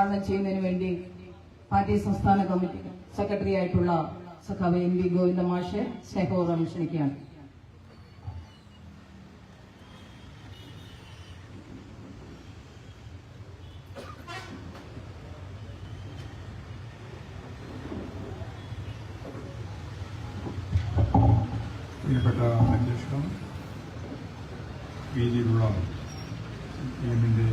ഉദ്ഘാടനം ചെയ്യുന്നതിന് വേണ്ടി പാർട്ടി സംസ്ഥാന കമ്മിറ്റി സെക്രട്ടറി ആയിട്ടുള്ള സഖാവ് എം വി ഗോവിന്ദ മാഷെ സ്നേഹപൂർവം ക്ഷണിക്കുകയാണ് പ്രിയപ്പെട്ട അധ്യക്ഷൻ വേദിയിലുള്ള സി പി എമ്മിന്റെ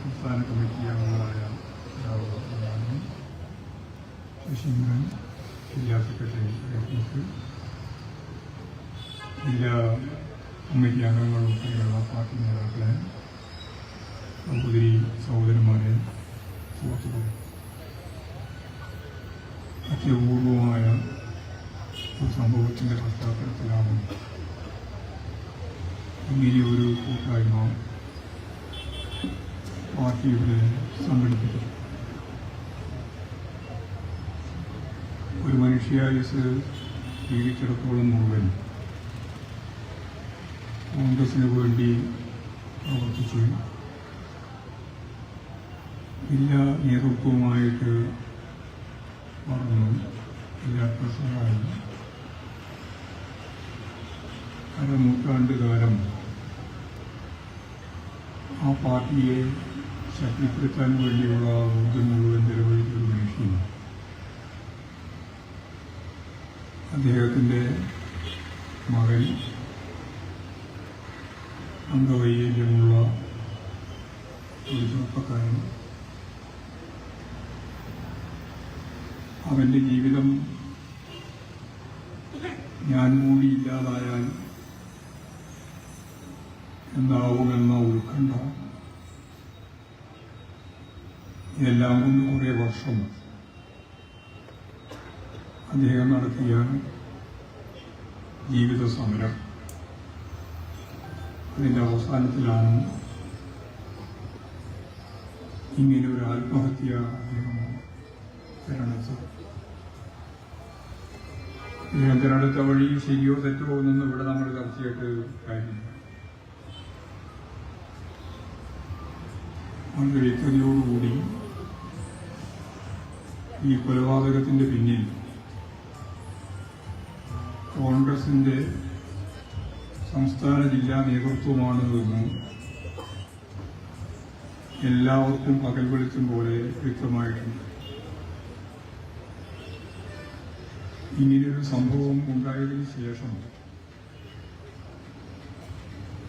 സംസ്ഥാന കമ്മിറ്റി അംഗങ്ങളായ രാഹുൽ ശശീന്ദ്രൻ ജില്ലാ സെക്രട്ടറി രത്നക്ക് ജില്ലാ കമ്മിറ്റി അംഗങ്ങൾ ഉൾപ്പെടെയുള്ള പാർട്ടി നേതാക്കളെ സഹോദരി സഹോദരന്മാരെ സുഹൃത്തുക്കളെ അത്യപൂർവമായ ഒരു സംഭവത്തിന്റെ പശ്ചാത്തലത്തിലാണ് ഇങ്ങനെ ഒരു കൂട്ടായ്മ പാർട്ടിയുടെ സംഘടിപ്പിച്ചു ഒരു മനുഷ്യായുസ് ജീവിച്ചിടത്തോളം മുഴുവൻ കോൺഗ്രസിന് വേണ്ടി പ്രവർത്തിച്ചു. ജില്ലാ നേതൃത്വവുമായിട്ട് പറഞ്ഞു ജില്ലാ പ്രസിഡന്റായി അരനൂറ്റാണ്ട് കാലം ആ പാർട്ടിയെ ശക്തിപ്പെടുത്താൻ വേണ്ടിയുള്ള ഊർജം മുഴുവൻ ചെലവഴിച്ച ഒരു മനുഷ്യൻ. അദ്ദേഹത്തിന്റെ മകൻ അംഗവൈകല്യമുള്ള ഒരു ചെറുപ്പക്കാരൻ. അവന്റെ ജീവിതം ഞാൻ ഇല്ലാതായാൽ എന്താവുമെന്ന ഉത്കണ്ഠ ഇതെല്ലാം കൊണ്ട് കുറേ വർഷം അദ്ദേഹം നടത്തിയ ജീവിത സമരം. അതിന്റെ അവസാനത്തിലാണ് ഇങ്ങനെ ഒരു ആത്മഹത്യ അദ്ദേഹം തിരഞ്ഞെടുത്തത് അദ്ദേഹം തിരഞ്ഞെടുത്ത വഴി ശരിയോ തെറ്റോ എന്നൊന്നും ഇവിടെ നമ്മൾ ചർച്ചയായിട്ട് കാര്യമില്ല. വ്യക്തതയോടുകൂടി ഈ കൊലപാതകത്തിന്റെ പിന്നിൽ കോൺഗ്രസിന്റെ സംസ്ഥാന ജില്ലാ നേതൃത്വമാണ് എന്ന് എല്ലാവർക്കും പകൽ വെളിച്ചം പോലെ വ്യക്തമായിട്ടുണ്ട്. ഇങ്ങനെയൊരു സംഭവം ഉണ്ടായതിനു ശേഷം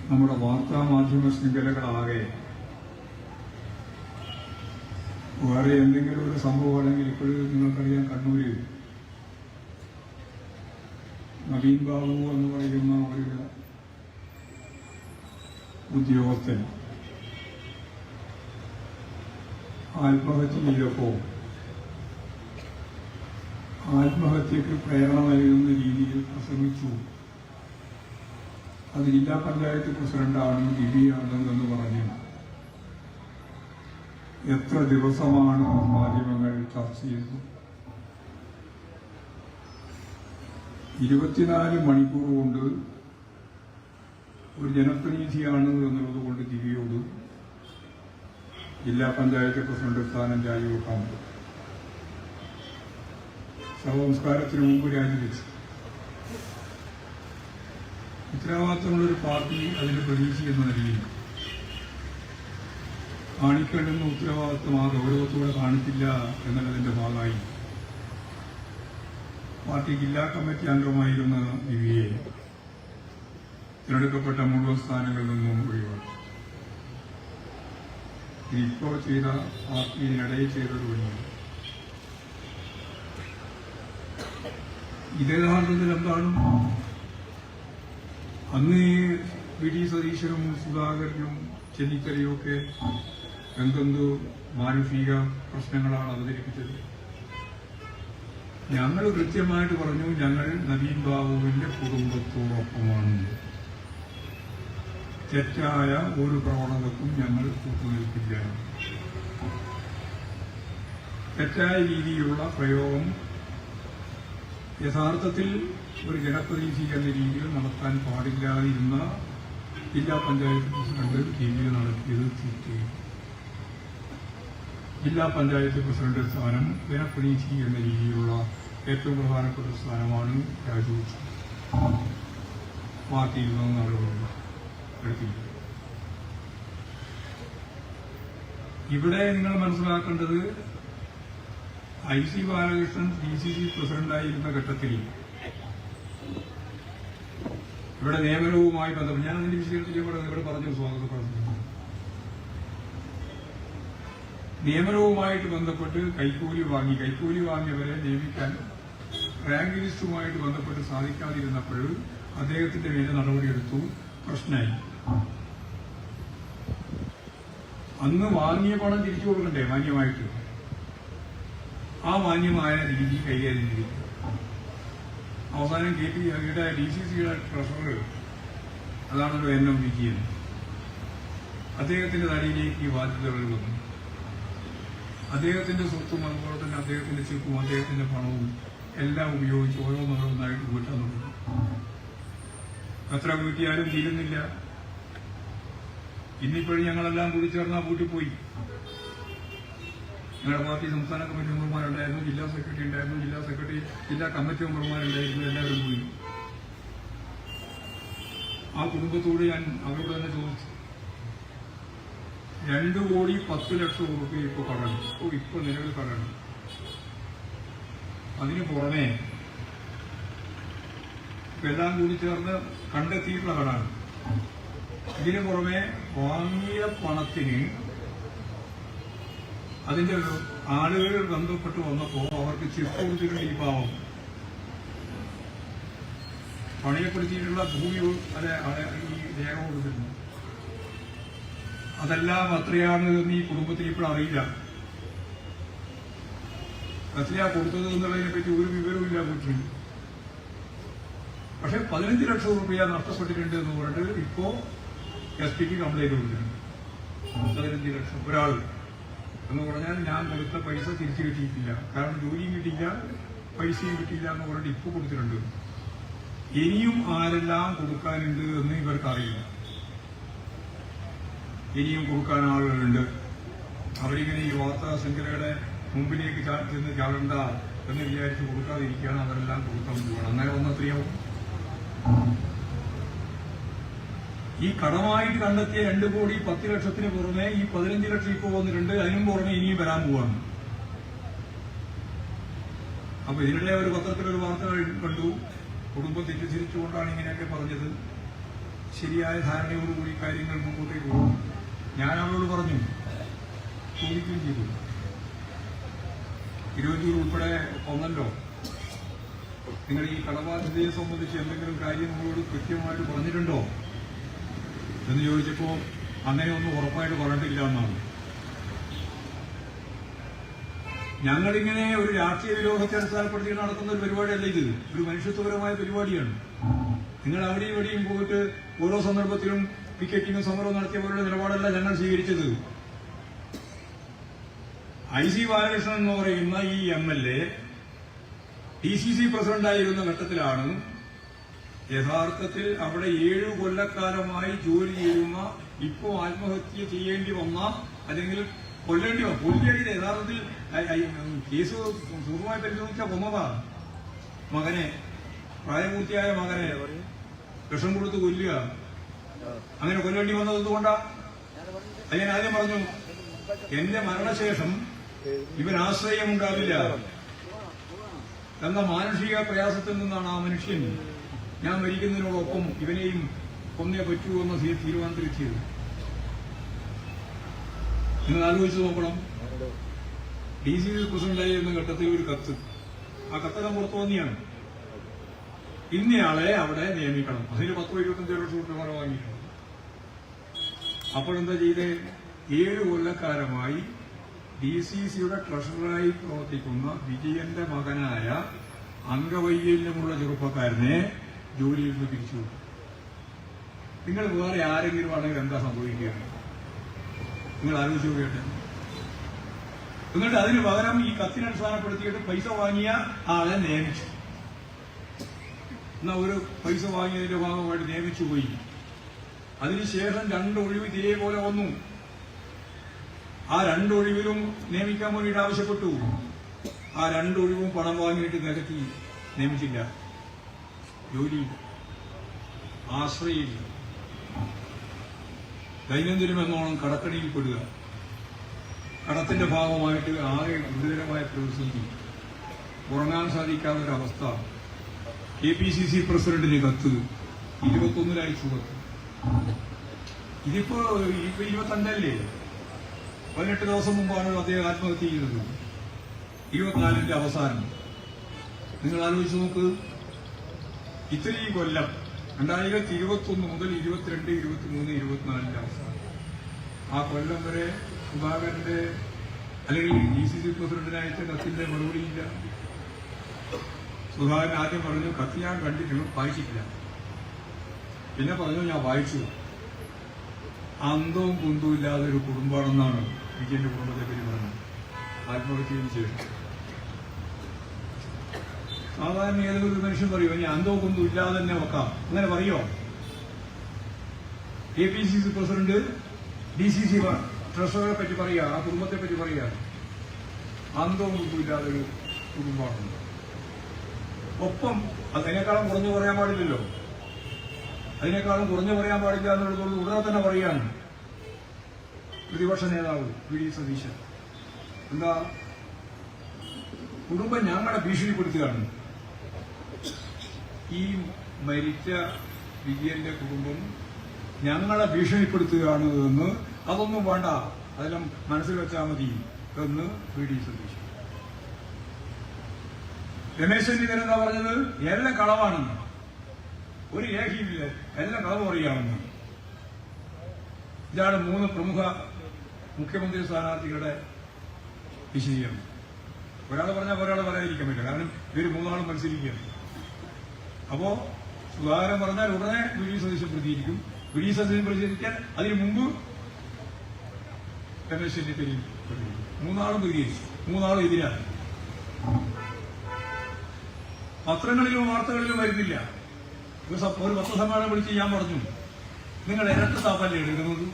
നമ്മുടെ വാർത്താ മാധ്യമ ശൃംഖലകളാകെ വേറെ എന്തെങ്കിലും ഒരു സംഭവമാണെങ്കിൽ ഇപ്പോഴും നിങ്ങൾക്കറിയാം കണ്ണൂരിൽ നവീൻ ബാബു എന്ന് പറയുന്ന ഒരു ഉദ്യോഗസ്ഥൻ ആത്മഹത്യ ചെയ്തപ്പോൾ ആത്മഹത്യക്ക് പ്രേരണ നൽകുന്ന രീതിയിൽ പ്രസംഗിച്ചു. അത് ജില്ലാ പഞ്ചായത്ത് പ്രസിഡന്റാണ് ദിവ്യയാണ് എന്ന് പറഞ്ഞു. എത്ര ദിവസമാണ് മാധ്യമങ്ങൾ ചർച്ച ചെയ്തത്? ഇരുപത്തിനാല് മണിക്കൂർ കൊണ്ട് ഒരു ജനപ്രതിനിധിയാണ് എന്നുള്ളത് കൊണ്ട് ദിവ്യയോട് ജില്ലാ പഞ്ചായത്ത് പ്രസിഡന്റ് സ്ഥാനം രാജിവെക്കാൻ ശവസംസ്കാരത്തിന് മുമ്പ് രാജിവെച്ചു. ഉത്തരവാദിത്തമുള്ളൊരു പാർട്ടി അതിന് പ്രതീക്ഷിക്കുന്ന നിലയിൽ കാണിക്കേണ്ടുന്ന ഉത്തരവാദിത്വം ആ ഗൗരവത്തോടെ കാണിച്ചില്ല എന്നുള്ളതിന്റെ ഭാഗമായി പാർട്ടി ജില്ലാ കമ്മിറ്റി അംഗമായിരുന്ന ദിവ്യയെ തിരഞ്ഞെടുക്കപ്പെട്ട മുഴുവൻ സ്ഥാനങ്ങളിൽ നിന്നും ഒഴിവാക്കി. ഇപ്പോൾ ചെയ്ത പാർട്ടിയിനിടയിൽ ചെയ്തത് വഴിയാണ് ഇത് യഥാർത്ഥത്തിൽ എന്താണ്? അന്ന് വി ഡി സതീശനും സുധാകരനും ചെന്നിത്തലയും ഒക്കെ എന്തെന്തു മാനുഷിക പ്രശ്നങ്ങളാണ് അവതരിപ്പിച്ചത്. ഞങ്ങൾ കൃത്യമായിട്ട് പറഞ്ഞു ഞങ്ങൾ നവീൻ ബാബുവിന്റെ കുടുംബത്തോടൊപ്പമാണ്. തെറ്റായ ഒരു പ്രവണതക്കും ഞങ്ങൾ കൂട്ടുനിൽക്കില്ല തെറ്റായ രീതിയിലുള്ള പ്രയോഗം യഥാർത്ഥത്തിൽ ഒരു ജനപ്രതിനിധി എന്ന രീതിയിൽ നടത്താൻ പാടില്ലാതിരുന്ന ജില്ലാ പഞ്ചായത്ത് പ്രസിഡന്റ് വി നടത്തിയത് തെറ്റ്. ജില്ലാ പഞ്ചായത്ത് പ്രസിഡന്റ് സ്ഥാനം പുനഃപ്രണീച്ചി എന്ന രീതിയിലുള്ള ഏറ്റവും പ്രധാനപ്പെട്ട സ്ഥാനമാണ് രാജിവെച്ചത് പാർട്ടിയിൽ നിന്ന് നടപടി ഇവിടെ നിങ്ങൾ മനസ്സിലാക്കേണ്ടത് I C Balakrishnan D C C പ്രസിഡന്റായിരുന്ന ഘട്ടത്തിൽ ഇവിടെ നിയമനവുമായി ബന്ധപ്പെട്ട് ഞാൻ അതിന്റെ വിശദീകരണത്തിൽ ഇവിടെ ഇവിടെ പറഞ്ഞു സ്വാഗതം. പറഞ്ഞു നിയമനവുമായിട്ട് ബന്ധപ്പെട്ട് കൈക്കൂലി വാങ്ങി കൈക്കൂലി വാങ്ങിയവരെ നിയമിക്കാൻ റാങ്ക് ലിസ്റ്റുമായിട്ട് ബന്ധപ്പെട്ട് സാധിക്കാതിരുന്നപ്പോൾ അദ്ദേഹത്തിന്റെ മേലെ നടപടിയെടുത്തു. പ്രശ്നമായി. അന്ന് വാങ്ങിയ പണം തിരിച്ചു കൊടുക്കണ്ടേ? മാന്യമായിട്ട്. ആ മാന്യമായ രീതി കൈകാര്യം ചെയ്തു അവസാനം കെ പി ഇവിടെ ഡി സി സിയുടെ ട്രഷറർ അതാണല്ലോ എൻ എം വിജയൻ. അദ്ദേഹത്തിന്റെ തലയിലേക്ക് ഈ ബാധ്യതകൾ വന്നു. അദ്ദേഹത്തിന്റെ സ്വത്തും അതുപോലെ തന്നെ അദ്ദേഹത്തിന്റെ ചെക്കും അദ്ദേഹത്തിന്റെ പണവും എല്ലാം ഉപയോഗിച്ച് ഓരോ ഓരോന്നോരോന്നായിട്ട് വീട്ടാൻ തുടങ്ങി. എത്ര വീട്ടിയാലും തീരുന്നില്ല. ഇന്നിപ്പോഴും ഞങ്ങളെല്ലാം കൂടി ചേർന്നാ കൂട്ടിപ്പോയി ഞങ്ങളുടെ പാർട്ടി സംസ്ഥാന കമ്മിറ്റി മെമ്പർമാരുണ്ടായിരുന്നു ജില്ലാ സെക്രട്ടറി ഉണ്ടായിരുന്നു ജില്ലാ സെക്രട്ടറി ജില്ലാ കമ്മിറ്റി മെമ്പർമാരുണ്ടായിരുന്നു എല്ലാവരും പോയി. ആ കുടുംബത്തോട് ഞാൻ അവരോട് തന്നെ ചോദിച്ചു. രണ്ടു കോടി പത്ത് ലക്ഷം രൂപ ഇപ്പോൾ കടന്നു. ഇപ്പോൾ ഇപ്പൊ നിലവിൽ കടന്നു. അതിന് പുറമേ എല്ലാം കൂടി ചേർന്ന് കണ്ടെത്തിയിട്ടുള്ള കടാണ് ഇതിന് പുറമെ വാങ്ങിയ പണത്തിന് അതിന്റെ ആളുകൾ ബന്ധപ്പെട്ട് വന്നപ്പോൾ അവർക്ക് ചെക്ക് കൊടുത്തിട്ടുണ്ട് ഈ പാവം. പണയപ്പെടുത്തിയിട്ടുള്ള ഭൂമി അല്ലെ ഈ രേഖ കൊടുത്തിട്ടുണ്ട്. അതെല്ലാം അത്രയാണ് എന്ന് ഈ കുടുംബത്തിന് ഇപ്പോൾ അറിയില്ല. എത്രയാ കൊടുത്തത് എന്നുള്ളതിനെ പറ്റി ഒരു വിവരവും ഇല്ല വീട്ടിൽ പക്ഷെ പതിനഞ്ച് ലക്ഷം രൂപ നഷ്ടപ്പെട്ടിട്ടുണ്ട് എന്ന് പറഞ്ഞിട്ട് ഇപ്പോ എസ് പിക്ക് കംപ്ലൈന്റ് കൊടുത്തിട്ടുണ്ട്. പതിനഞ്ച് ലക്ഷം ഒരാൾ എന്ന് പറഞ്ഞാൽ ഞാൻ കൊടുത്ത പൈസ തിരിച്ചു കിട്ടിയിട്ടില്ല. കാരണം ജോലിയും കിട്ടിയില്ല പൈസയും കിട്ടിയില്ല എന്ന് പറഞ്ഞിട്ട് ഇപ്പൊ കൊടുത്തിട്ടുണ്ട്. ഇനിയും ആരെല്ലാം കൊടുക്കാനുണ്ട് എന്ന് ഇവർക്ക് അറിയില്ല. ഇനിയും കൊടുക്കാൻ ആളുകളുണ്ട്. അവരിങ്ങനെ ഈ വാർത്താ ശൃംഖലയുടെ മുമ്പിലേക്ക് ചെന്ന് ചാടണ്ട എന്ന് വിചാരിച്ച് കൊടുക്കാതിരിക്കുകയാണ് അവരെല്ലാം കൊടുക്കാൻ പോവുകയാണ്. അങ്ങനെ ഒന്നത്രയാവും ഈ കടമായിട്ട് കണ്ടെത്തിയ രണ്ട് കോടി പത്ത് ലക്ഷത്തിന് പുറമെ ഈ പതിനഞ്ച് ലക്ഷം ഇപ്പോൾ വന്നിട്ടുണ്ട്. അതിനും പുറമെ ഇനിയും വരാൻ പോവാണ്. അപ്പൊ ഇതിനിടെ ഒരു പത്രത്തിലൊരു വാർത്ത കണ്ടു. കുടുംബം തെറ്റിദ്ധരിച്ചുകൊണ്ടാണ് ഇങ്ങനെയൊക്കെ പറഞ്ഞത്. ശരിയായ ധാരണയോടുകൂടി കാര്യങ്ങൾ മുമ്പോട്ടേക്ക് പോകും. ഞാൻ അവരോട് പറഞ്ഞു ചോദിക്കുകയും ചെയ്തു. തിരുവഞ്ചൂർ ഉൾപ്പെടെ ഒന്നല്ലോ. നിങ്ങൾ ഈ കടബാധ്യതയെ സംബന്ധിച്ച് എന്തെങ്കിലും കാര്യം നിങ്ങളോട് കൃത്യമായിട്ട് പറഞ്ഞിട്ടുണ്ടോ? എന്ന് ചോദിച്ചപ്പോൾ അങ്ങനെ ഒന്നും ഉറപ്പായിട്ട് പറഞ്ഞിട്ടില്ല എന്നാണ്. ഞങ്ങളിങ്ങനെ ഒരു രാഷ്ട്രീയ വിരോധത്തെ അടിസ്ഥാനപ്പെടുത്തി നടത്തുന്ന ഒരു പരിപാടിയല്ല ഇത്. ഒരു മനുഷ്യത്വപരമായ പരിപാടിയാണ്. നിങ്ങൾ അവിടെയും ഇവിടെയും പോയിട്ട് ഓരോ സന്ദർഭത്തിലും പിക്കറ്റിങ്ങും സമരവും നടത്തിയ പോലുള്ള നിലപാടല്ല ഞങ്ങൾ സ്വീകരിച്ചത്. ഐ സി ബാലകൃഷ്ണൻ എന്ന് പറയുന്ന ഈ M L A D C C പ്രസിഡന്റായിരുന്ന ഘട്ടത്തിലാണ് യഥാർത്ഥത്തിൽ അവിടെ ഏഴു കൊല്ലക്കാലമായി ജോലി ചെയ്യുന്ന ഇപ്പോ ആത്മഹത്യ ചെയ്യേണ്ടി വന്ന അല്ലെങ്കിൽ കൊല്ലേണ്ടി വന്ന കൊല്ലേണ്ടി യഥാർത്ഥത്തിൽ കേസ് സൂക്ഷ്മമായി പരിശോധിച്ച കൊന്നതാ മകനെ പ്രായപൂർത്തിയായ മകനെ വിഷം കൊടുത്ത് കൊല്ലുക. അങ്ങനെ കൊല്ലേണ്ടി വന്നത് എന്തുകൊണ്ടാ? അത് ഞാൻ ആദ്യം പറഞ്ഞു എന്റെ മരണശേഷം ഇവൻ ആശ്രയം ഉണ്ടാവില്ല. എന്ന മാനുഷിക പ്രയാസത്തിൽ നിന്നാണ് ആ മനുഷ്യൻ. ഞാൻ മരിക്കുന്നതിനോടൊപ്പം ഇവനെയും കൊന്നേ പറ്റൂ എന്ന തീരുമാനത്തിലെത്തിയത്. നിങ്ങൾ ആലോചിച്ച് നോക്കണം. ഡി സി സി പ്രസിഡന്റായി എന്ന ഘട്ടത്തിൽ ഒരു കത്ത്. ആ കത്തെല്ലാം പുറത്തു വന്നിയാണ് ഇന്നയാളെ അവിടെ നിയമിക്കണം. അതിന് പത്തോ ഇരുപത്തഞ്ചോ ലക്ഷം രൂപ വാങ്ങിയിട്ടുണ്ട് അപ്പോഴെന്താ ചെയ്തേ? ഏഴ് കൊല്ലക്കാലമായി ഡി സി സിയുടെ ട്രഷററായി പ്രവർത്തിക്കുന്ന വിജയന്റെ മകനായ അംഗവൈകല്യമുള്ള ചെറുപ്പക്കാരനെ ജോലിയിൽ നിന്ന് പിരിച്ചു. നിങ്ങൾ വേറെ ആരെങ്കിലും ആണെങ്കിൽ എന്താ സംഭവിക്കുക? നിങ്ങൾ ആലോചിച്ച് നോക്കിയിട്ട്. എന്നിട്ട് അതിന് പകരം ഈ കത്തിനടിസ്ഥാനപ്പെടുത്തിയിട്ട് പൈസ വാങ്ങിയ ആളെ നിയമിച്ചു. എന്നാ ഒരു പൈസ വാങ്ങിയതിന്റെ ഭാഗമായിട്ട് നിയമിച്ചു പോയി. അതിനുശേഷം രണ്ട് ഒഴിവ് ഇതേപോലെ വന്നു. ആ രണ്ടൊഴിവിലും നിയമിക്കാൻ വേണ്ടിയിട്ട് ആവശ്യപ്പെട്ടു. ആ രണ്ടൊഴിവും പണം വാങ്ങിയിട്ട് നികത്തി നിയമിച്ചില്ല. ജോലിയില്ല. ആശ്രയില്ല ദൈനംദിനം എന്നോണം കടക്കണിയിൽ പെടുക. കടത്തിന്റെ ഭാഗമായിട്ട് ആകെ ഗുരുതരമായ പ്രതിസന്ധി. ഉറങ്ങാൻ സാധിക്കാത്ത ഒരവസ്ഥ കെ പി സി സി പ്രസിഡന്റിന് കത്ത് ഇരുപത്തൊന്നിൽ അയച്ചു കത്ത് ഇതിപ്പോ ഇപ്പൊ ഇരുപത്തഞ്ചല്ലേ? പതിനെട്ട് ദിവസം മുമ്പാണ് അദ്ദേഹം ആത്മഹത്യ ചെയ്തത്. ഇരുപത്തിനാലിന്റെ അവസാനം. നിങ്ങൾ ആലോചിച്ച് നോക്ക്. ഇത്രയും കൊല്ലം രണ്ടായിരത്തി ഇരുപത്തൊന്ന് മുതൽ ഇരുപത്തിരണ്ട് ഇരുപത്തിമൂന്ന് ഇരുപത്തിനാലിന്റെ അവസാനം. ആ കൊല്ലം വരെ സുധാകരന്റെ അല്ലെങ്കിൽ ഡി സി സി പ്രസിഡന്റിന് അയച്ച കത്തിന്റെ മറുപടിയില്ല. സുധാകരൻ ആദ്യം പറഞ്ഞു കത്ത് ഞാൻ കണ്ടിട്ട് വായിച്ചിട്ടില്ല. പിന്നെ പറഞ്ഞു ഞാൻ വായിച്ചു. അന്തവും കുന്തവും ഇല്ലാതെ ഒരു കുടുംബമാണെന്നാണ് വിജയന്റെ കുടുംബത്തെ പേര് പറഞ്ഞത് ആത്മഹത്യയും ചെയ്തു. സാധാരണ ഒരു മനുഷ്യൻ പറയും ഞാൻ അന്തവും കുന്തവും ഇല്ലാതെ തന്നെ വെക്കാം. അങ്ങനെ പറയോ? A P C C president D C C ട്രഷററെ പറ്റി പറയുക ആ കുടുംബത്തെ പറ്റി പറയുക. അന്തവും കുന്തവും ഇല്ലാതെ ഒരു കുടുംബമാണ് ഒപ്പം അതിനേക്കാളും കുറഞ്ഞു പറയാൻ പാടില്ലല്ലോ. അതിനേക്കാളും കുറഞ്ഞു പറയാൻ പാടില്ല എന്നുള്ളതോട് ഉടനെ തന്നെ പറയാണ് പ്രതിപക്ഷ നേതാവ് വി ഡി സതീശൻ. എന്താ? കുടുംബം ഞങ്ങളെ ഭീഷണിപ്പെടുത്തുകയാണ്. ഈ മരിച്ച വിജയന്റെ കുടുംബം ഞങ്ങളെ ഭീഷണിപ്പെടുത്തുകയാണ് എന്ന് അതൊന്നും വേണ്ട. അതെല്ലാം മനസ്സിൽ വെച്ചാൽ മതി എന്ന് വി ഡി സതീശൻ. രമേശ് ചെന്നിത്തല എന്താ പറഞ്ഞത്? എല്ലാം കളവാണെന്ന്. ഒരു രേഖയുമില്ല. എല്ലാം കളവ് പറയുകയാണെന്ന് ഇതാണ് മൂന്ന് പ്രമുഖ മുഖ്യമന്ത്രി സ്ഥാനാർത്ഥികളുടെ വിശദീകരണം. ഒരാൾ പറഞ്ഞാൽ ഒരാൾ പറയാതിരിക്കാൻ പറ്റില്ല. കാരണം ഇവർ മൂന്നാളും മത്സരിക്കുകയാണ്. അപ്പോ സുധാകരൻ പറഞ്ഞാൽ ഉടനെ വി ഡി സതീശൻ പ്രതികരിക്കും. വി ഡി സതീശൻ പ്രതികരിക്കാൻ അതിനു മുമ്പ് രമേശ് പ്രതികരിക്കും. മൂന്നാളും പ്രതികരിച്ചു. മൂന്നാളും എതിരാണ്. പത്രങ്ങളിലും വാർത്തകളിലും വരുന്നില്ല. ഒരു പത്രസമ്മേളനം വിളിച്ച് ഞാൻ പറഞ്ഞു നിങ്ങൾ ഇരട്ട താപ്പല്ലേ എടുക്കുന്നത്?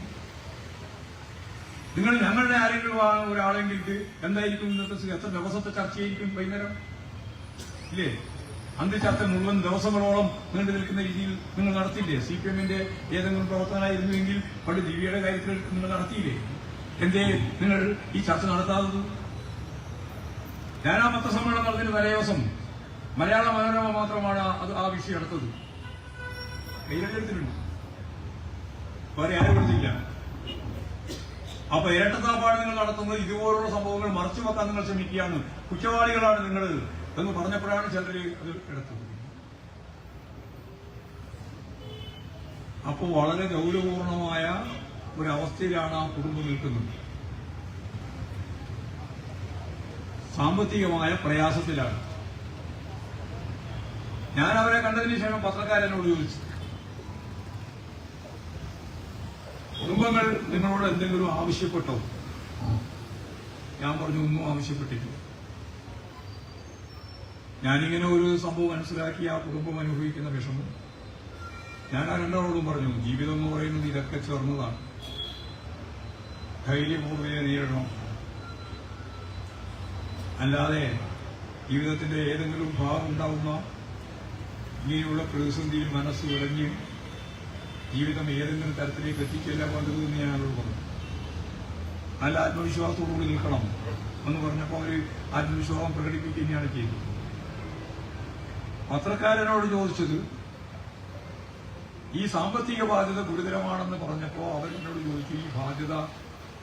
നിങ്ങൾ ഞങ്ങളുടെ ആരെങ്കിലും ഒരാളെങ്കിൽ എന്തായിരിക്കും? ഇന്നത്തെ? എത്ര ദിവസത്തെ ചർച്ചയായിരിക്കും വൈകുന്നേരം? ഇല്ലേ? അന്ത്യ ചർച്ച മുഴുവൻ ദിവസങ്ങളോളം നീണ്ടു നിൽക്കുന്ന രീതിയിൽ നിങ്ങൾ നടത്തിയില്ലേ? സി പി എമ്മിന്റെ ഏതെങ്കിലും പ്രവർത്തനമായിരുന്നുവെങ്കിൽ പണ്ട് ദിവ്യയുടെ കാര്യത്തിൽ നിങ്ങൾ നടത്തിയില്ലേ? എന്തേ നിങ്ങൾ ഈ ചർച്ച നടത്താത്തത്? ആ പത്രസമ്മേളനം തലേ തലേദിവസം മലയാള മനോരമ മാത്രമാണ് അത് ആ വിഷയം എടുത്തത് കയ്യിലെടുത്തിട്ടുണ്ട്. വേറെ ആരും എടുത്തില്ല. അപ്പൊ ഇരട്ടത്താപ്പാണ് നിങ്ങൾ നടത്തുന്നത്. ഇതുപോലുള്ള സംഭവങ്ങൾ മറച്ചു വെക്കാൻ നിങ്ങൾ ശ്രമിക്കുകയാണ്. കുറ്റവാളികളാണ് നിങ്ങൾ എന്ന് പറഞ്ഞപ്പോഴാണ് ചിലർ അത് എടുത്തത്. അപ്പോൾ വളരെ ഗൗരവപൂർണമായ ഒരവസ്ഥയിലാണ് ആ കുടുംബം നിൽക്കുന്നത്. സാമ്പത്തികമായ പ്രയാസത്തിലാണ്. ഞാൻ അവരെ കണ്ടതിന് ശേഷം പത്രക്കാരനോട് ചോദിച്ചു. കുടുംബങ്ങൾ നിങ്ങളോട് എന്തെങ്കിലും ആവശ്യപ്പെട്ടോ? ഞാൻ പറഞ്ഞു ഒന്നും ആവശ്യപ്പെട്ടിട്ടില്ല. ഞാനിങ്ങനെ ഒരു സംഭവം മനസ്സിലാക്കി ആ കുടുംബം അനുഭവിക്കുന്ന വിഷമം. ഞാൻ ആ രണ്ടാളോടും പറഞ്ഞു ജീവിതം എന്ന് പറയുന്നത് ഇതൊക്കെ ചേർന്നതാണ്. ധൈര്യപൂർവം നേരിടണം അല്ലാതെ ജീവിതത്തിന്റെ ഏതെങ്കിലും ഭാഗം ഉണ്ടാവുന്ന ഇങ്ങനെയുള്ള പ്രതിസന്ധിയിൽ മനസ്സ് ഉടഞ്ഞ് ജീവിതം ഏതെങ്കിലും തരത്തിലേക്ക് എത്തിച്ചല്ല വേണ്ടത് എന്ന് ഞാനോട് പറഞ്ഞു നല്ല ആത്മവിശ്വാസത്തോടുകൂടി നിൽക്കണം എന്ന് പറഞ്ഞപ്പോൾ അവർ ആത്മവിശ്വാസം പ്രകടിപ്പിക്കുകയാണ് ചെയ്തത്. പത്രക്കാരനോട് ചോദിച്ചത് ഈ സാമ്പത്തിക ബാധ്യത ഗുരുതരമാണെന്ന് പറഞ്ഞപ്പോ അവരെന്നോട് ചോദിച്ചു ഈ ബാധ്യത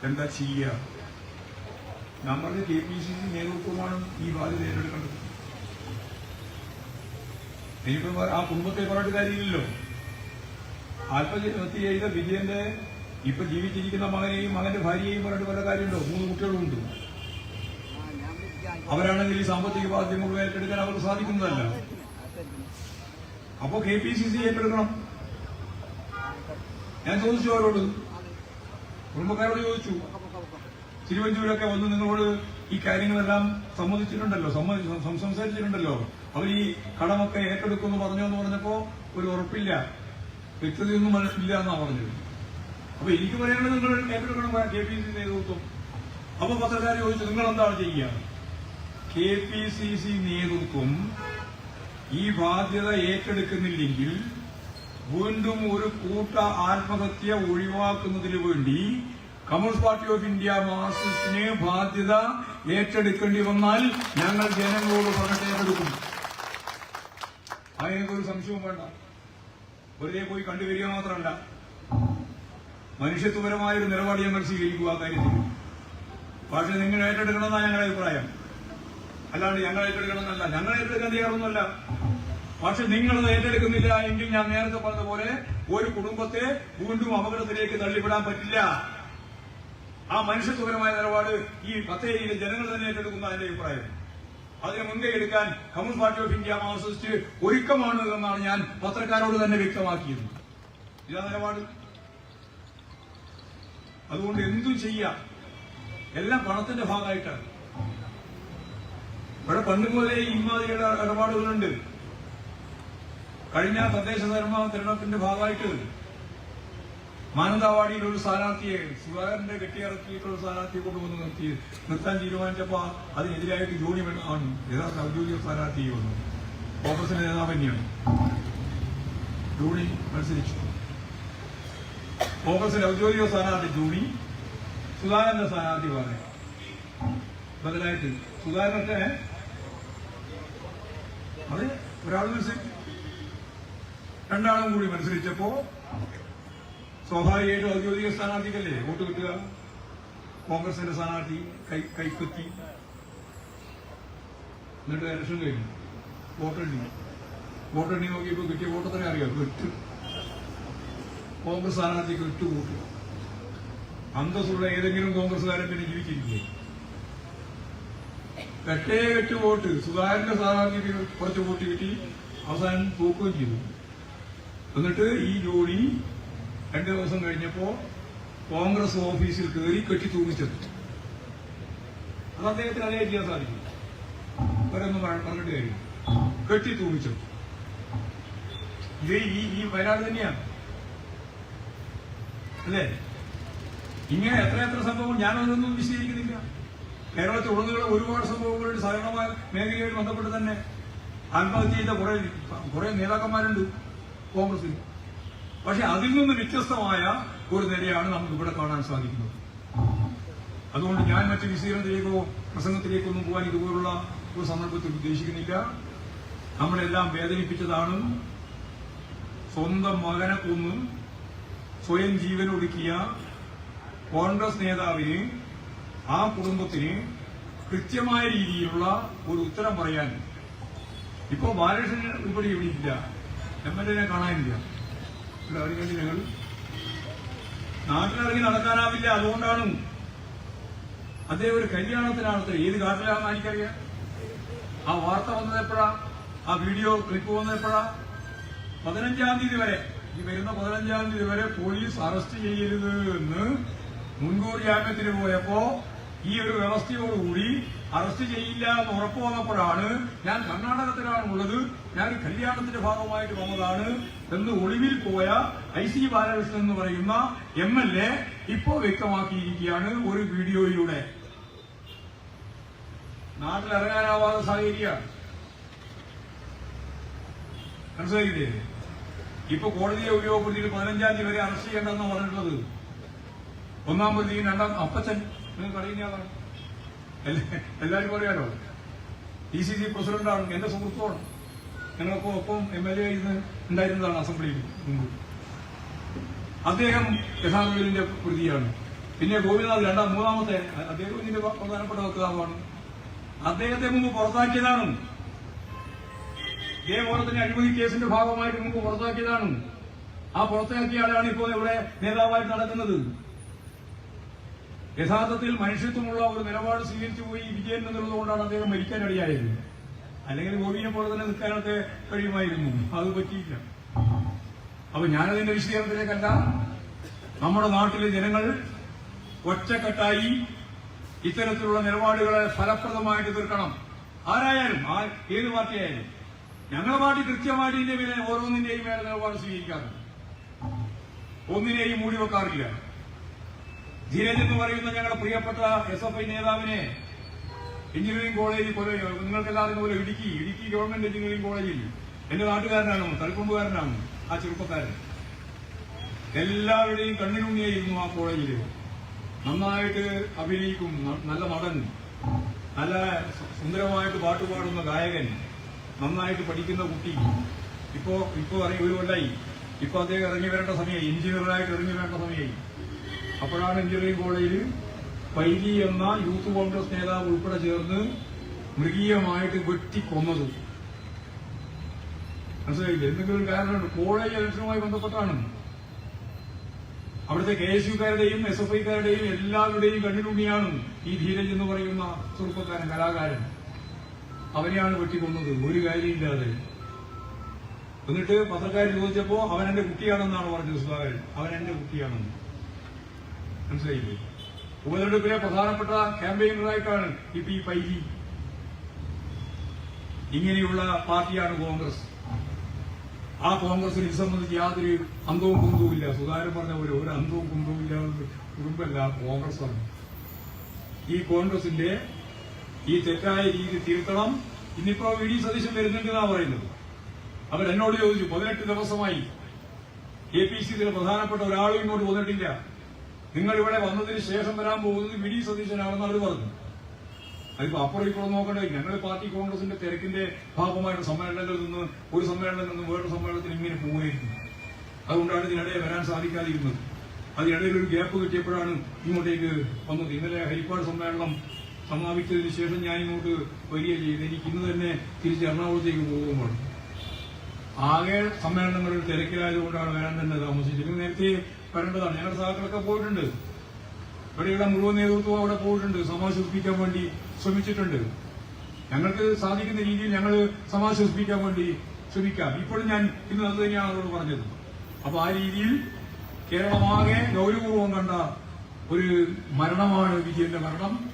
എന്താ ചെയ്യുക? നമ്മളുടെ കെ പി സി സി നേതൃത്വമാണ് ഈ ബാധ്യത ഏറ്റെടുക്കേണ്ടത്. ഇനിയിപ്പോ ആ കുടുംബത്തെ പറഞ്ഞിട്ട് കാര്യമില്ലല്ലോ. ആത്മഹത്യ ചെയ്ത വിജയന്റെ ഇപ്പൊ ജീവിച്ചിരിക്കുന്ന മകനെയും മകന്റെ ഭാര്യയെയും പറഞ്ഞിട്ട് പല കാര്യമുണ്ടോ? മൂന്ന് കുട്ടികളുണ്ട്. അവരാണെങ്കിൽ ഈ സാമ്പത്തിക ബാധ്യത മുഴുവൻ ഏറ്റെടുക്കാൻ അവർക്ക് സാധിക്കുന്നതല്ല. അപ്പോ കെ പി സി സി ഏറ്റെടുക്കണം. ഞാൻ ചോദിച്ചു അവരോട്. കുടുംബക്കാരോട് ചോദിച്ചു. തിരുവഞ്ചൂരൊക്കെ വന്ന് നിങ്ങളോട് ഈ കാര്യങ്ങളെല്ലാം സമ്മതിച്ചിട്ടുണ്ടല്ലോ. സംസാരിച്ചിട്ടുണ്ടല്ലോ. അവർ ഈ കടമൊക്കെ ഏറ്റെടുക്കുമെന്ന് പറഞ്ഞു എന്ന് പറഞ്ഞപ്പോ ഒരു ഉറപ്പില്ല. വ്യക്തതയൊന്നും ഇല്ല എന്നാ പറഞ്ഞത്. അപ്പൊ എനിക്ക് പറയാനുള്ളത് നിങ്ങൾ ഏറ്റെടുക്കണം കെ പി സി നേതൃത്വം. അപ്പൊ പത്രക്കാർ ചോദിച്ചു നിങ്ങൾ എന്താണ് ചെയ്യുക? കെ പി സി സി നേതൃത്വം ഈ ബാധ്യത ഏറ്റെടുക്കുന്നില്ലെങ്കിൽ വീണ്ടും ഒരു കൂട്ട ആത്മഹത്യ ഒഴിവാക്കുന്നതിന് വേണ്ടി കമ്മ്യൂണിസ്റ്റ് പാർട്ടി ഓഫ് ഇന്ത്യ മാർക്സിസ്റ്റിന് ബാധ്യത ഏറ്റെടുക്കേണ്ടി വന്നാൽ ഞങ്ങൾ ജനങ്ങളോട് പറഞ്ഞ് ഏറ്റെടുക്കും. അതിനൊക്കെ ഒരു സംശയവും വേണ്ട. വെറുതെ പോയി കണ്ടുവരിക മാത്രമല്ല മനുഷ്യത്വപരമായ ഒരു നിലപാട് ഞങ്ങൾ സ്വീകരിക്കുക ആ കാര്യത്തിൽ. പക്ഷെ നിങ്ങൾ ഏറ്റെടുക്കണമെന്നാണ് ഞങ്ങളുടെ അഭിപ്രായം. അല്ലാണ്ട് ഞങ്ങൾ ഏറ്റെടുക്കണമെന്നല്ല. ഞങ്ങൾ ഏറ്റെടുക്കാൻ തയ്യാറൊന്നുമല്ല. പക്ഷെ നിങ്ങളത് ഏറ്റെടുക്കുന്നില്ല എങ്കിൽ ഞാൻ നേരത്തെ പറഞ്ഞതുപോലെ ഒരു കുടുംബത്തെ വീണ്ടും അപകടത്തിലേക്ക് തള്ളിവിടാൻ പറ്റില്ല. ആ മനുഷ്യത്വപരമായ നിലപാട് ഈ പത്തേരിയിലെ ജനങ്ങൾ തന്നെ ഏറ്റെടുക്കുന്ന അതിന്റെ അഭിപ്രായം. അതിന് മുൻകൈ എടുക്കാൻ communist party of India marxist ഒരുക്കമാണ് എന്നാണ് ഞാൻ പത്രക്കാരോട് തന്നെ വ്യക്തമാക്കിയത്. ഇതാ നിലപാട്. അതുകൊണ്ട് എന്തും ചെയ്യാം. എല്ലാം പണത്തിന്റെ ഭാഗമായിട്ടാണ്. ഇവിടെ പണ്ട് മുതലേ ഇമാതിരിയുടെ ഇടപാടുകളുണ്ട്. കഴിഞ്ഞ തദ്ദേശ തിരഞ്ഞെടുപ്പിന്റെ ഭാഗമായിട്ട് മാനന്തവാടിയിൽ ഒരു സ്ഥാനാർത്ഥിയെ സുധാകരന്റെ കെട്ടിയിറക്കിയിട്ടുള്ള സ്ഥാനാർത്ഥിയെ കൊണ്ടുവന്ന് നിർത്തി. നിർത്താൻ തീരുമാനിച്ചപ്പോ അതിനെതിരായിട്ട് വെണ്ണ ആണ് യഥാർത്ഥ ഔദ്യോഗിക സ്ഥാനാർത്ഥി വന്നു. കോൺഗ്രസിന്റെ നേതാവ് തന്നെയാണ്. ജോണി മത്സരിച്ചു. കോൺഗ്രസിന്റെ ഔദ്യോഗിക സ്ഥാനാർത്ഥി ജോണി സുധാകരന്റെ സ്ഥാനാർത്ഥി പറയാം ബദലായിട്ട് സുധാകരന്റെ അത് ഒരാൾ മത്സരിച്ചു രണ്ടാളും കൂടി മത്സരിച്ചപ്പോ സ്വാഭാവികമായിട്ടും ഔദ്യോഗിക സ്ഥാനാർത്ഥിക്കല്ലേ? വോട്ട് കിട്ടുക? കോൺഗ്രസിന്റെ സ്ഥാനാർത്ഥി കൈ കൈപ്പത്തി എന്നിട്ട് ഇലക്ഷൻ കഴിഞ്ഞു. വോട്ടെണ്ണി വോട്ടെണ്ണി നോക്കിയപ്പോ കിട്ടിയ വോട്ട് തന്നെ അറിയാം? എട്ട് കോൺഗ്രസ് സ്ഥാനാർത്ഥിക്ക് എട്ട് വോട്ട്. അന്തസ്സുള്ള ഏതെങ്കിലും കോൺഗ്രസ്സുകാരൻ പിന്നെ ജീവിച്ചിരിക്കില്ലേ എട്ടേ എട്ട് വോട്ട്. സുധാകരന്റെ സ്ഥാനാർത്ഥിക്ക് കുറച്ച് വോട്ട് കിട്ടി. അവസാനം പോക്കുകയും ചെയ്തു. എന്നിട്ട് ഈ ജോലി രണ്ടു ദിവസം കഴിഞ്ഞപ്പോ കോൺഗ്രസ് ഓഫീസിൽ കയറി കെട്ടി തൂങ്ങിച്ചെത്തു അത് അദ്ദേഹത്തിന് അതേ ചെയ്യാൻ സാധിക്കും. അവരൊന്നും പറഞ്ഞിട്ട് കാര്യം കെട്ടി തൂങ്ങിച്ചെത്തു ഇത് ഈ ഈ വയനാട് തന്നെയാണ്. അല്ലേ? ഇങ്ങനെ എത്ര എത്ര സംഭവം ഞാനതൊന്നും വിശദീകരിക്കുന്നില്ല. കേരളത്തിൽ ഉടനീളം ഒരുപാട് സംഭവങ്ങളുടെ സഹകരണമായ മേഖലയുമായി ബന്ധപ്പെട്ട് തന്നെ ആത്മഹത്യ ചെയ്ത കുറെ കുറെ നേതാക്കന്മാരുണ്ട് കോൺഗ്രസിൽ പക്ഷെ അതിൽ നിന്ന് വ്യത്യസ്തമായ ഒരു നിലയാണ് നമുക്ക് ഇവിടെ കാണാൻ സാധിക്കുന്നത്. അതുകൊണ്ട് ഞാൻ മറ്റു വിശീലനത്തിലേക്കോ പ്രസംഗത്തിലേക്കോ ഒന്നും പോകാൻ ഇതുപോലുള്ള ഒരു സന്ദർഭത്തിൽ ഉദ്ദേശിക്കുന്നില്ല. നമ്മളെല്ലാം വേദനിപ്പിച്ചതാണ്. സ്വന്തം മകനെ കൊന്ന് സ്വയം ജീവൻ ഒടുക്കിയ കോൺഗ്രസ് നേതാവിന് ആ കുടുംബത്തിന് കൃത്യമായ രീതിയിലുള്ള ഒരു ഉത്തരം പറയാൻ. ഇപ്പോൾ ബാലകൃഷ്ണൻ ഉൾപ്പെടെ ഇവിടെ ഇല്ല എം എൽ എനെ കാണാനില്ല. നാട്ടിലിറങ്ങി നടക്കാനാവില്ല അതുകൊണ്ടാണ് അദ്ദേഹം ഒരു കല്യാണത്തിനാണത് ഏത് കാട്ടിലാണെന്ന് എനിക്കറിയാം. ആ വാർത്ത വന്നത് എപ്പോഴാ? ആ വീഡിയോ ക്ലിപ്പ് വന്നത് എപ്പോഴാ? പതിനഞ്ചാം തീയതി വരെ. ഈ വരുന്ന പതിനഞ്ചാം തീയതി വരെ പോലീസ് അറസ്റ്റ് ചെയ്യരുത് എന്ന് മുൻകൂർ ജാമ്യത്തിന് പോയപ്പോ ഈ ഒരു വ്യവസ്ഥയോടുകൂടി അറസ്റ്റ് ചെയ്യില്ല എന്ന് ഉറപ്പ് വന്നപ്പോഴാണ് ഞാൻ കർണാടകത്തിലാണുള്ളത്. ഞാൻ ഒരു കല്യാണത്തിന്റെ ഭാഗമായിട്ട് വന്നതാണ്. എന്ന് ഒളിവിൽ പോയ ഐ സി ബാലകൃഷ്ണൻ എന്ന് പറയുന്ന എം എൽ എ ഇപ്പോ വ്യക്തമാക്കിയിരിക്കുകയാണ് ഒരു വീഡിയോയിലൂടെ. നാട്ടിലിറങ്ങാനാവാത്ത സാഹചര്യമാണ് മനസ്സിലായില്ലേ? ഇപ്പൊ കോടതിയെ ഉപയോഗപ്പെടുത്തിയിട്ട് പതിനഞ്ചാം തീയതി വരെ അറസ്റ്റ് ചെയ്യേണ്ടെന്ന് പറഞ്ഞിട്ടുള്ളത്. ഒന്നാം പ്രതിയും രണ്ടാം അപ്പച്ചൻ നിങ്ങൾക്ക് അറിയുന്നതാണ് എല്ലാ- എല്ലാവരും അറിയാലോ? ഡി സി സി പ്രസിഡന്റാണ് എന്റെ സുഹൃത്തുമാണ് ഞങ്ങൾക്ക് ഒപ്പം എം എൽ എ ഉണ്ടായിരുന്നതാണ് അസംബ്ലിയിൽ മുമ്പ്. അദ്ദേഹം യഥാർത്ഥത്തിന്റെ പ്രതിയാണ്. പിന്നെ ഗോപിനാഥ് രണ്ടാം മൂന്നാമത്തെ അദ്ദേഹം ഇതിന്റെ പ്രധാനപ്പെട്ട വക്താവാണ്. അദ്ദേഹത്തെ മുമ്പ് പുറത്താക്കിയതാണ്. ഇതേപോലെ അഴിമതി കേസിന്റെ ഭാഗമായിട്ട് മുമ്പ് പുറത്താക്കിയതാണ്. ആ പുറത്താക്കിയ ആളാണ് ഇപ്പോൾ ഇവിടെ നേതാവായിട്ട് നടക്കുന്നത്. യഥാർത്ഥത്തിൽ മനുഷ്യത്വമുള്ള ഒരു നിലപാട് സ്വീകരിച്ചു പോയി വിജയൻ എന്നുള്ളതുകൊണ്ടാണ് അദ്ദേഹം മരിക്കാനിടയായത്. അല്ലെങ്കിൽ ഗോപിയെ പോലെ തന്നെ നിൽക്കാനൊക്കെ കഴിയുമായിരുന്നു. അത് പറ്റിയില്ല. അപ്പൊ ഞാനതിന്റെ വിശദീകരണത്തിലേക്കല്ല. നമ്മുടെ നാട്ടിലെ ജനങ്ങൾ ഒറ്റക്കെട്ടായി ഇത്തരത്തിലുള്ള നിലപാടുകളെ ഫലപ്രദമായിട്ട് തീർക്കണം. ആരായാലും ഏത് പാർട്ടിയായാലും. ഞങ്ങളുടെ പാർട്ടി കൃത്യമായിട്ട് ഇതിന്റെ മേലെ ഓരോന്നിന്റെയും മേലെ നിലപാട് സ്വീകരിക്കാറുണ്ട്. ഒന്നിനെയും മൂടി വെക്കാറില്ല ധീരജ് എന്ന് പറയുന്ന ഞങ്ങളുടെ പ്രിയപ്പെട്ട എസ് എഫ് ഐ നേതാവിനെ എഞ്ചിനീയറിംഗ് കോളേജിൽ കൊല- നിങ്ങൾക്ക് എല്ലാവർക്കും പോലെ ഇടുക്കി ഇടുക്കി ഗവൺമെന്റ് എഞ്ചിനീയറിംഗ് കോളേജിൽ. എന്റെ നാട്ടുകാരനാണ് തളിക്കൊമ്പുകാരനാണ് ആ ചെറുപ്പക്കാരൻ. എല്ലാവരുടെയും കണ്ണിനുണ്ണിയായിരുന്നു ആ കോളേജിൽ. നന്നായിട്ട് അഭിനയിക്കും നല്ല നടൻ നല്ല സുന്ദരമായിട്ട് പാട്ട് പാടുന്ന ഗായകൻ നന്നായിട്ട് പഠിക്കുന്ന കുട്ടി. ഇപ്പോ ഇപ്പോ അറിയ ഒരു കൊല്ലായി. ഇപ്പൊ അദ്ദേഹം ഇറങ്ങി വരേണ്ട സമയമായി എഞ്ചിനീയറായിട്ട് ഇറങ്ങി വരേണ്ട സമയമായി. അപ്പോഴാണ് എഞ്ചിനീയറിംഗ് കോളേജിൽ പൈലി എന്ന യൂത്ത് കോൺഗ്രസ് നേതാവ് ഉൾപ്പെടെ ചേർന്ന് മൃഗീയമായിട്ട് വെട്ടിക്കൊന്നത്. മനസ്സിലായില്ലേ? എന്തെങ്കിലും കാരണമുണ്ട്? കോളേജ് ഇലക്ഷനുമായി ബന്ധപ്പെട്ടാണ്. അവിടുത്തെ കെ എസ് യുക്കാരുടെയും എസ് എഫ് ഐക്കാരുടെയും എല്ലാവരുടെയും കണ്ണിലുണ്ണിയാണ് ഈ ധീരജ് എന്ന് പറയുന്ന ചെറുപ്പക്കാരൻ കലാകാരൻ. അവനെയാണ് വെട്ടിക്കൊന്നത്. ഒരു കാര്യമില്ലാതെ. എന്നിട്ട് പത്രക്കാർ ചോദിച്ചപ്പോ അവൻ എന്റെ കുട്ടിയാണെന്നാണ് പറഞ്ഞത് സുധാകരൻ. അവൻ എന്റെ കുട്ടിയാണെന്ന്. മനസ്സിലായില്ലേ? ഉപതെരഞ്ഞെടുപ്പിലെ പ്രധാനപ്പെട്ട ക്യാമ്പയിനറായിട്ടാണ് ഇപ്പൊ ഈ പൈലി. ഇങ്ങനെയുള്ള പാർട്ടിയാണ് കോൺഗ്രസ്. ആ കോൺഗ്രസിന് സംബന്ധിച്ച് യാതൊരു അന്തവും കുന്തവും ഇല്ല. സുധാകരൻ പറഞ്ഞ പോലെ ഒരു അന്തവും കുന്തവും ഇല്ലാതെ കുടുംബമല്ല കോൺഗ്രസ് ആണ് ഈ കോൺഗ്രസിന്റെ ഈ തെറ്റായ രീതി തിരുത്തണം. ഇന്നിപ്പോ വി ഡി സതീശൻ വരുന്നുണ്ടെന്നാണ് പറയുന്നത്. അവർ എന്നോട് ചോദിച്ചു പതിനെട്ട് ദിവസമായി. എ പി സിയിലെ പ്രധാനപ്പെട്ട ഒരാളും ഇങ്ങോട്ട് വന്നിട്ടില്ല. നിങ്ങൾ ഇവിടെ വന്നതിന് ശേഷം വരാൻ പോകുന്നത് വി ഡി സതീശനാണെന്ന് അവർ പറഞ്ഞു. അതിപ്പോ അപ്പുറം ഇപ്പുറം നോക്കണ്ടേ? ഞങ്ങൾ പാർട്ടി കോൺഗ്രസിന്റെ തിരക്കിന്റെ ഭാഗമായിട്ട് സമ്മേളനങ്ങളിൽ നിന്ന് ഒരു സമ്മേളനത്തിൽ നിന്ന് വേറൊരു സമ്മേളനത്തിന് ഇങ്ങനെ പോവുകയായിരുന്നു. അതുകൊണ്ടാണ് ഇതിനിടെ വരാൻ സാധിക്കാതിരുന്നത്. അതിനിടയിൽ ഒരു ഗ്യാപ്പ് കിട്ടിയപ്പോഴാണ് ഇങ്ങോട്ടേക്ക് വന്നത്. ഇന്നലെ ഹരിപ്പാട് സമ്മേളനം സമാപിച്ചതിന് ശേഷം ഞാൻ ഇങ്ങോട്ട് വരിക ചെയ്ത് എനിക്ക് ഇന്ന് തന്നെ തിരിച്ച് എറണാകുളത്തേക്ക് പോകുമ്പോൾ ആകെ സമ്മേളനങ്ങളിൽ തിരക്കിലായതുകൊണ്ടാണ് വരാൻ തന്നെ താമസിച്ചത്. ഇത് നേരത്തെ വരേണ്ടതാണ്. ഞങ്ങളുടെ സഹാക്കളൊക്കെ പോയിട്ടുണ്ട്. ഇവിടെയുള്ള മുഴുവൻ നേതൃത്വം അവിടെ പോയിട്ടുണ്ട്. സമാശ്വസിപ്പിക്കാൻ വേണ്ടി ശ്രമിച്ചിട്ടുണ്ട്. ഞങ്ങൾക്ക് സാധിക്കുന്ന രീതിയിൽ ഞങ്ങൾ സമാശ്വസിപ്പിക്കാൻ വേണ്ടി ശ്രമിക്കാം. ഇപ്പോഴും ഞാൻ ഇന്ന് അത് തന്നെയാണ് അവരോട് പറഞ്ഞത്. അപ്പൊ ആ രീതിയിൽ കേരളമാകെ ഗൗരവപൂർവം കണ്ട ഒരു മരണമാണ് വിജയന്റെ മരണം.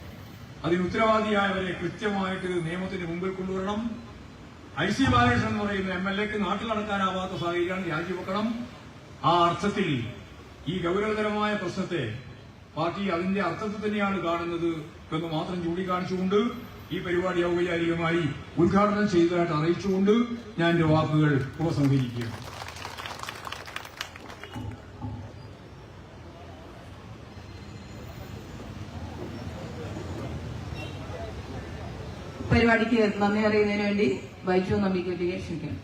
അതിന് ഉത്തരവാദിയായവരെ കൃത്യമായിട്ട് നിയമത്തിന്റെ മുമ്പിൽ കൊണ്ടുവരണം. ഐ സി ബാലകൃഷ്ണൻ എന്ന് പറയുന്ന എം എൽ എക്ക് നാട്ടിൽ നടക്കാനാവാത്ത സാഹചര്യമാണ് രാജിവെക്കണം. ആ അർത്ഥത്തിൽ ഈ ഗൗരവതരമായ പ്രശ്നത്തെ പാർട്ടി അതിന്റെ അർത്ഥത്തിൽ തന്നെയാണ് കാണുന്നത് എന്ന് മാത്രം ചൂണ്ടിക്കാണിച്ചുകൊണ്ട് ഈ പരിപാടി ഔപചാരികമായി ഉദ്ഘാടനം ചെയ്തതായിട്ട് അറിയിച്ചുകൊണ്ട് ഞാൻ എന്റെ വാക്കുകൾ ഉപസംഹരിക്കുകയാണ്. പരിപാടിക്ക് നന്ദി അറിയുന്നതിന് വേണ്ടി ബൈജു നമ്പിക്കുറ്റിയെ ക്ഷണിക്കണം